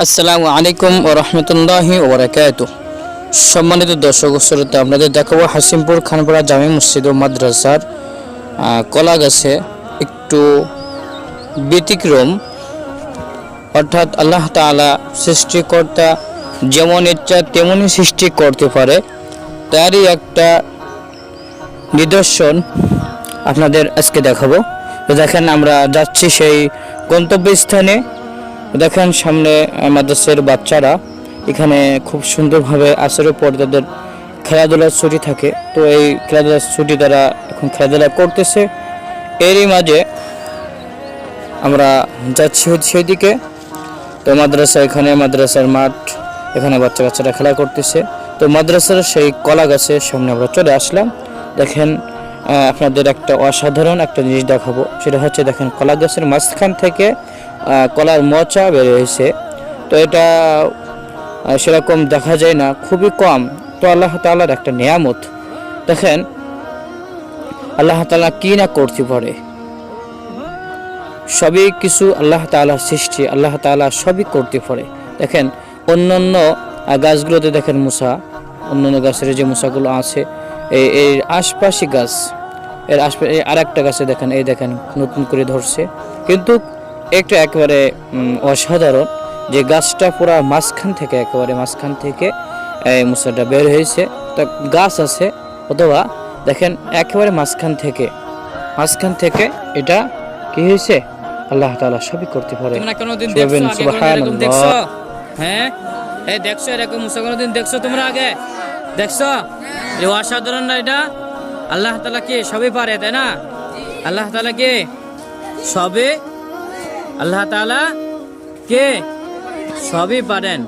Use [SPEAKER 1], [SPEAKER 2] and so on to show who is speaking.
[SPEAKER 1] আসসালামু আলাইকুম ও রহমতুল্লাহি ওবরাকাত সম্মানিত দর্শক শ্রোতা, আপনাদের দেখাবো হাসিমপুর খানপাড়া জামি মসজিদ ও মাদ্রাসার কলা গাছে একটু ব্যতিক্রম। অর্থাৎ আল্লাহ তাআলা সৃষ্টিকর্তা যেমন ইচ্ছা তেমনই সৃষ্টি করতে পারে। তারই একটা নিদর্শন আপনাদের আজকে দেখাবো। তো দেখেন আমরা যাচ্ছি সেই গন্তব্যস্থানে। দেখেন সামনে মাদ্রাসার বাচ্চারা এখানে খুব সুন্দরভাবে আসরের পর তাদের খেলাধুলার ছুটি থাকে। তো এই খেলাধুলার ছুটি তারা এখন খেলাধুলা করতেছে। এরই মাঝে আমরা যাচ্ছি হচ্ছে সেদিকে। তো মাদ্রাসা এখানে, মাদ্রাসার মাঠ, এখানে বাচ্চা বাচ্চারা খেলা করতেছে। তো মাদ্রাসার সেই কলা গাছের সামনে আমরা চলে আসলাম। দেখেন আপনাদের একটা অসাধারণ একটা জিনিস দেখাবো। সেটা হচ্ছে, দেখেন কলা গাছের মাঝখান থেকে কলার মোচা বের হয়েছে। তো এটা সেরকম দেখা যায় না, খুবই কম। তো আল্লাহ তাআলার একটা নিয়ামত। দেখেন, আল্লাহ তাআলা কি না করতে পারে? সবই কিছু আল্লাহ তাআলার সৃষ্টি, আল্লাহ তাআলা সবই করতে পারে। দেখেন, অন্যান্য গাছগুলোতে দেখেন মুসা, অন্যান্য গাছের যে মুসাগুলো আছে, এই, এর আশপাশি গাছ, এর আশপাশে আর একটা গাছে দেখেন, এই দেখেন নতুন করে ধরছে। কিন্তু একটা একেবারে অসাধারণ। যে গাছটা পুরা মাঝখান থেকে একেবারে মাঝখান থেকে এই মুসাটা বের হয়েছে। তা গাছ আছে অথবা দেখেন একেবারে মাঝখান থেকে মাঝখান থেকে এটা কি হয়েছে? আল্লাহ তাআলা সবই করতে পারে।
[SPEAKER 2] দেখছ এরকম হ্যাঁ? এই দেখছ এরকম মুসা কোনোদিন দেখছ তোমরা আগে? দেখছ? এই অসাধারণ না এটা? আল্লাহ তাআলা কি সবই পারে তাই না? আল্লাহ তাআলা কে সবে আল্লাহ তালা কে? সবই পারেন।